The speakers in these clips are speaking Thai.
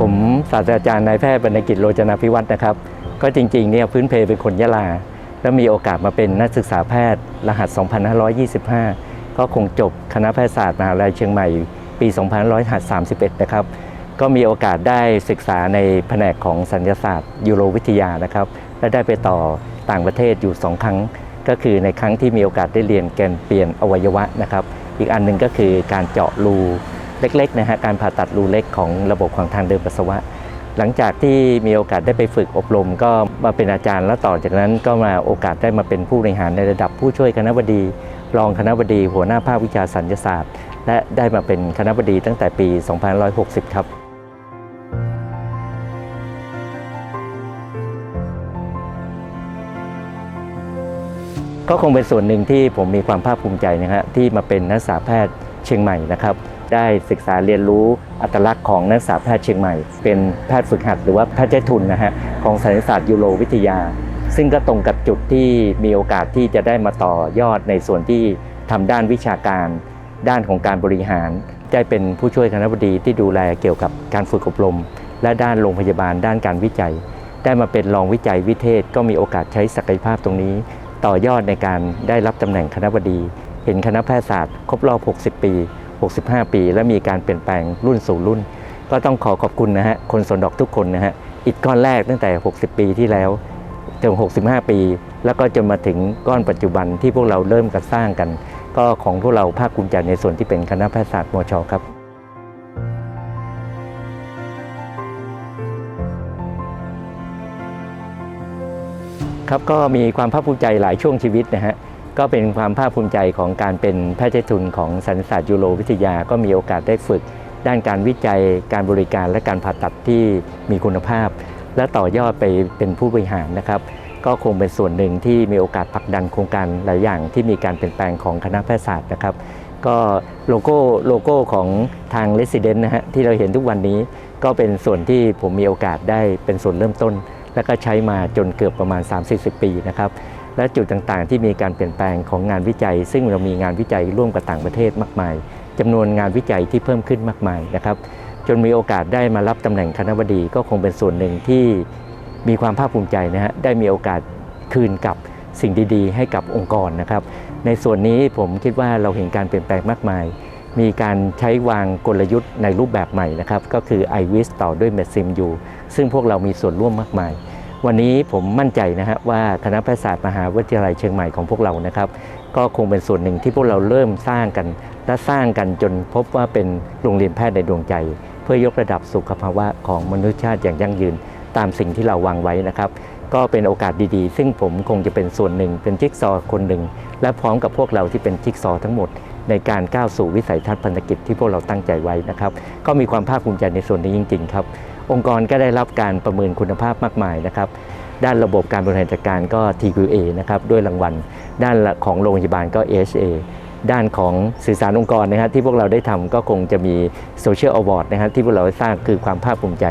ผมศาสตราจารย์นายแพทย์บรรณกิจโรจนาภิวัฒน์นะครับ ก็จริงๆเนี่ยพื้นเพเป็นคนยะลา แล้วมีโอกาสมาเป็นนักศึกษาแพทย์รหัส 2525 ก็คงจบคณะแพทยศาสตร์มหาวิทยาลัยเชียงใหม่ปี 2531 นะครับ ก็มีโอกาสได้ศึกษาในแผนกของสัญญาศาสตร์ยูโรวิทยานะครับ และได้ไปต่อต่างประเทศอยู่ 2 ครั้ง ก็คือในครั้งที่มีโอกาสได้เรียนแกนเปลี่ยนอวัยวะนะครับ อีกอันหนึ่งก็คือการเจาะรู เล็กๆนะฮะการผ่าตัดรูเล็กของระบบของทางเดินปัสสาวะ หลังจากที่มีโอกาสได้ไปฝึกอบรม ก็มาเป็นอาจารย์แล้วต่อจากนั้นก็มาโอกาสได้มาเป็นผู้บริหารในระดับผู้ช่วยคณะบดี รองคณะบดีหัวหน้าภาควิชาสัญญาศาสตร์ และได้มาเป็นคณะบดีตั้งแต่ปี 2560 ครับก็คงเป็นส่วนหนึ่งที่ผมมีความภาคภูมิใจนะฮะที่มาเป็นนักศึกษาแพทย์เชียงใหม่นะครับ ได้ศึกษาเรียนรู้อัตลักษณ์ของนักศึกษาแพทย์เชียงใหม่ เป็นแพทย์ฝึกหัดหรือว่าแพทย์ใจทุนนะฮะของสัญญาศาสตร์ยูโรวิทยา ซึ่งก็ตรงกับจุดที่มีโอกาสที่จะได้มาต่อยอดในส่วนที่ทำด้านวิชาการ ด้านของการบริหารได้เป็นผู้ช่วยคณะบดีที่ดูแลเกี่ยวกับการฝึกอบรม และด้านโรงพยาบาลด้านการวิจัย ได้มาเป็นรองวิจัยวิเทศ ก็มีโอกาสใช้ศักยภาพตรงนี้ ต่อยอดในการได้รับตำแหน่งคณะบดี เห็นคณะแพทยศาสตร์ครบรอบ 60 ปี 65 ปี และมีการเปลี่ยนแปลงรุ่นสู่รุ่น ก็ต้องขอขอบคุณนะฮะคนสวนดอกทุกคนนะฮะอิฐก้อนแรกตั้งแต่ 60 ปีที่แล้วจน 65 ปี แล้วก็จนมาถึงก้อนปัจจุบันที่พวกเราเริ่มกันสร้างกัน ก็ของพวกเราภาคภูมิใจในส่วนที่เป็นคณะแพทยศาสตร์มชครับครับก็มีความภาคภูมิใจหลายช่วงชีวิตนะฮะ ก็เป็นความภาคภูมิใจของการเป็นแพทย์ทุนของสัญญาศาสตร์ยูโรวิทยา ก็มีโอกาสได้ฝึก ด้านการวิจัยการบริการและการผ่าตัดที่มีคุณภาพ และต่อยอดไปเป็นผู้บริหารนะครับ ก็คงเป็นส่วนหนึ่งที่มีโอกาสผลักดันโครงการหลายอย่างที่มีการเปลี่ยนแปลงของคณะแพทยศาสตร์นะครับ ก็โลโก้โลโก้ของทาง Resident นะฮะที่เราเห็นทุกวันนี้ก็เป็นส่วนที่ผมมีโอกาสได้เป็นส่วนเริ่มต้น แล้วก็ใช้มาจนเกือบประมาณ 30ปีนะครับ และจุดต่างๆ ที่มีการเปลี่ยนแปลงของงานวิจัย ซึ่งเรามีงานวิจัยร่วมกับต่างประเทศมากมายจำนวนงานวิจัยที่เพิ่มขึ้นมากมายนะครับ จนมีโอกาสได้มารับตำแหน่งคณะบดีก็คงเป็นส่วนหนึ่งที่มีความภาคภูมิใจนะฮะได้มีโอกาสคืนกับสิ่งดีๆ ให้กับองค์กรนะครับ ในส่วนนี้ผมคิดว่าเราเห็นการเปลี่ยนแปลงมากมาย มีการใช้วางกลยุทธ์ในรูปแบบใหม่นะครับ ก็คือ i w i s ต่อด้วย m e d s i m u ซึ่งพวกเรามีส่วนร่วมมากมาย วันนี้ผมมั่นใจนะฮะว่าคณะแพทยศาสตร์มหาวิทยาลัยเชียงใหม่ของพวกเรานะครับ ก็คงเป็นส่วนหนึ่งที่พวกเราเริ่มสร้างกัน และสร้างกันจนพบว่าเป็นโรงเรียนแพทย์ในดวงใจ เพื่อยกระดับสุขภาวะของมนุษยชาติอย่างยั่งยืน ตามสิ่งที่เราวางไว้นะครับ ก็เป็นโอกาสดีๆ ซึ่งผมคงจะเป็นส่วนหนึ่ง เป็นจิ๊กซอว์คนหนึ่ง และพร้อมกับพวกเราที่เป็นจิ๊กซอว์ทั้งหมดในการก้าวสู่วิสัยทัศน์พันธกิจที่พวกเราตั้งใจไว้นะครับ ก็มีความภาคภูมิใจในส่วนนี้จริง ๆ ครับ องค์กรก็ได้รับการประเมินคุณภาพมากมายนะครับ ด้านระบบการบริหารจัดการก็ TQA นะครับด้วยรางวัล ด้านของโรงพยาบาลก็ AHA ด้านของสื่อสารองค์กรนะครับที่พวกเราได้ทำก็คงจะมี Social Award นะครับที่พวกเราสร้างคือความภาคภูมิใจ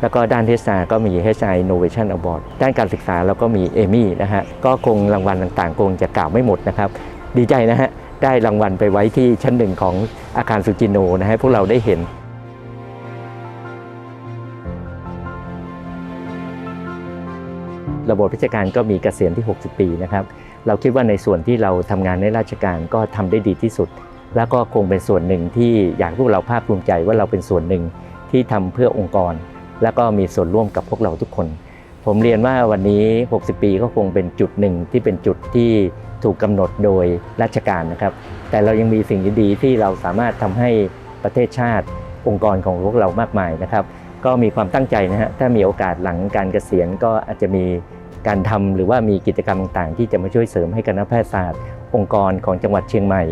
แล้วก็ด้าน HR ก็มี HR Innovation Award ด้านการศึกษาเราก็มี Emmy นะฮะก็คงรางวัลต่างๆ คงจะกล่าวไม่หมดนะครับดีใจนะฮะได้รางวัลไปไว้ที่ชั้นหนึ่งของอาคารสุจิโนนะฮะพวกเราได้เห็น ระบบราชการก็มีเกษียณที่ 60 ปีนะครับ เราคิดว่าในส่วนที่เราทำงานในราชการก็ทำได้ดีที่สุด แล้วก็คงเป็นส่วนหนึ่งที่อยากพวกเราภาคภูมิใจว่าเราเป็นส่วนหนึ่งที่ทำเพื่อองค์กร แล้วก็มีส่วนร่วมกับพวกเราทุกคน ผมเรียนว่าวันนี้ 60 ปีก็คงเป็นจุดหนึ่งที่เป็นจุดที่ถูกกำหนดโดยราชการนะครับ แต่เรายังมีสิ่งดีๆที่เราสามารถทำให้ประเทศชาติองค์กรของพวกเรามากมายนะครับ ก็มีความตั้งใจนะฮะถ้ามีโอกาสหลังการเกษียณก็อาจจะมีการทำหรือว่ามีกิจกรรมต่างๆ ที่จะมาช่วยเสริมให้คณะแพทยศาสตร์ องค์กรของจังหวัดเชียงใหม่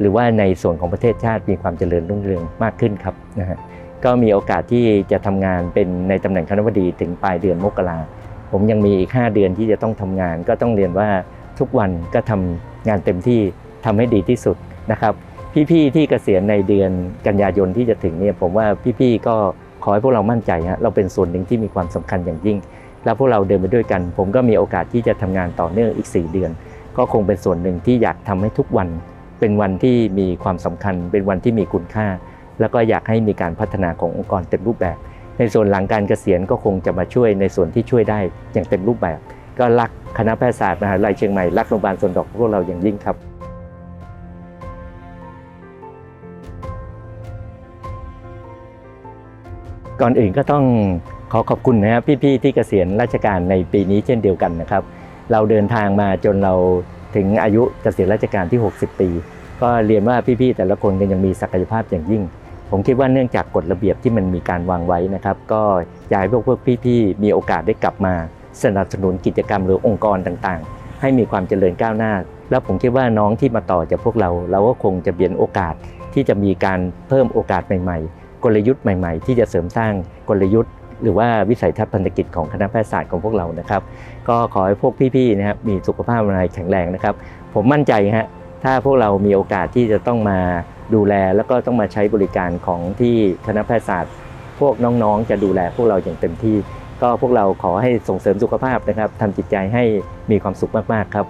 หรือว่าในส่วนของประเทศชาติมีความเจริญรุ่งเรืองมากขึ้นครับนะฮะก็มีโอกาสที่จะทำงานเป็นในตำแหน่งคณะบดีถึงปลายเดือนมกราผมยังมีอีก 5 เดือนที่จะต้องทำงาน ก็ต้องเรียนว่าทุกวันก็ทำงานเต็มที่ทำให้ดีที่สุดนะครับ พี่ๆที่เกษียณในเดือนกันยายนที่จะถึงเนี่ยผมว่าพี่ๆก็ อให้พวกเรามั่นใจฮะเราเป็นส่วนหนึ่งที่มีความสำคัญอย่างยิ่ง แล้วพวกเราเดินไปด้วยกัน ผมก็มีโอกาสที่จะทำงานต่อเนื่องอีก 4 เดือน ก็คงเป็นส่วนหนึ่งที่อยากทำให้ทุกวัน เป็นวันที่มีความสำคัญ เป็นวันที่มีคุณค่า แล้วก็อยากให้มีการพัฒนาขององค์กรเต็มรูปแบบ ในส่วนหลังการเกษียณก็คงจะมาช่วยในส่วนที่ช่วยได้อย่างเต็มรูปแบบ ก็รักคณะแพทยศาสตร์มหาวิทยาลัยเชียงใหม่รักโรงพยาบาลสวนดอกพวกเราอย่างยิ่งครับ ก่อนอื่นก็ต้องขอขอบคุณนะครับพี่ๆที่เกษียณราชการในปีนี้เช่นเดียวกันนะครับ เราเดินทางมาจนเราถึงอายุเกษียณราชการที่ 60 ปี ก็เรียนว่าพี่ๆแต่ละคนก็ยังมีศักยภาพอย่างยิ่ง ผมคิดว่าเนื่องจากกฎระเบียบที่มันมีการวางไว้นะครับ ก็อยากให้พวกพวกพี่ๆมีโอกาสได้กลับมาสนับสนุนกิจกรรมหรือองค์กรต่างๆ ให้มีความเจริญก้าวหน้า แล้วผมคิดว่าน้องที่มาต่อจากพวกเรา เราก็คงจะเปลี่ยนโอกาสที่จะมีการเพิ่มโอกาสใหม่ๆ กลยุทธ์ใหม่ๆ ที่จะเสริมสร้างกลยุทธ์ หรือว่าวิสัยทัศน์พันธกิจของคณะแพทยศาสตร์ของพวกเรานะครับ ก็ขอให้พวกพี่ๆนะครับมีสุขภาพอะไรแข็งแรงนะครับ ผมมั่นใจฮะถ้าพวกเรามีโอกาสที่จะต้องมาดูแลแล้วก็ต้องมาใช้บริการของที่คณะแพทยศาสตร์ พวกน้องๆ จะดูแลพวกเราอย่างเต็มที่ ก็พวกเราขอให้ส่งเสริมสุขภาพนะครับทำจิตใจให้มีความสุขมากๆครับ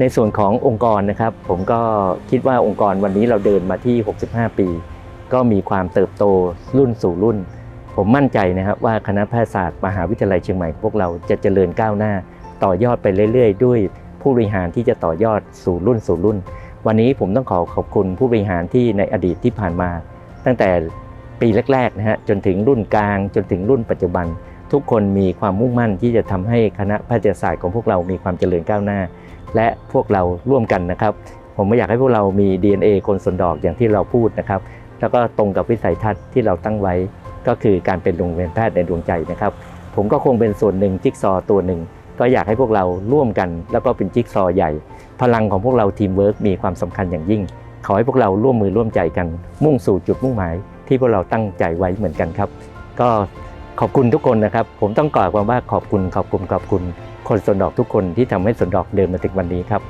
ในส่วนขององค์กรนะครับ ผมก็คิดว่าองค์กรวันนี้เราเดินมาที่ 65 ปี ก็มีความเติบโตรุ่นสู่รุ่น ผมมั่นใจนะครับว่าคณะแพทยศาสตร์มหาวิทยาลัยเชียงใหม่พวกเราจะเจริญก้าวหน้า ต่อยอดไปเรื่อย ๆ ด้วยผู้บริหารที่จะต่อยอดสู่รุ่นสู่รุ่น วันนี้ผมต้องขอขอบคุณผู้บริหารที่ในอดีตที่ผ่านมา ตั้งแต่ปีแรกๆนะฮะจนถึงรุ่นกลาง จนถึงรุ่นปัจจุบัน ทุกคนมีความมุ่งมั่นที่จะทำให้คณะแพทยศาสตร์ของพวกเรามีความเจริญก้าวหน้า และพวกเราร่วมกันนะครับ ผมไม่อยากให้พวกเรามี DNA คนสนดอกอย่างที่เราพูดนะครับ แล้วก็ตรงกับวิสัยทัศน์ที่เราตั้งไว้ ก็คือการเป็นโรงเรียนแพทย์ในดวงใจนะครับ ผมก็คงเป็นส่วนหนึ่งจิ๊กซอว์ตัวหนึ่ง ก็อยากให้พวกเราร่วมกัน แล้วก็เป็นจิ๊กซอว์ใหญ่ พลังของพวกเราทีมเวิร์กมีความสำคัญอย่างยิ่ง ขอให้พวกเราร่วมมือร่วมใจกัน มุ่งสู่จุดมุ่งหมาย ที่พวกเราตั้งใจไว้เหมือนกันครับ ก็ขอบคุณทุกคนนะครับ ผมต้องกล่าวความว่าขอบคุณขอบคุณขอบคุณ คนสนดอกทุกคนที่ทำให้สนดอกเดินมาถึงวันนี้ครับ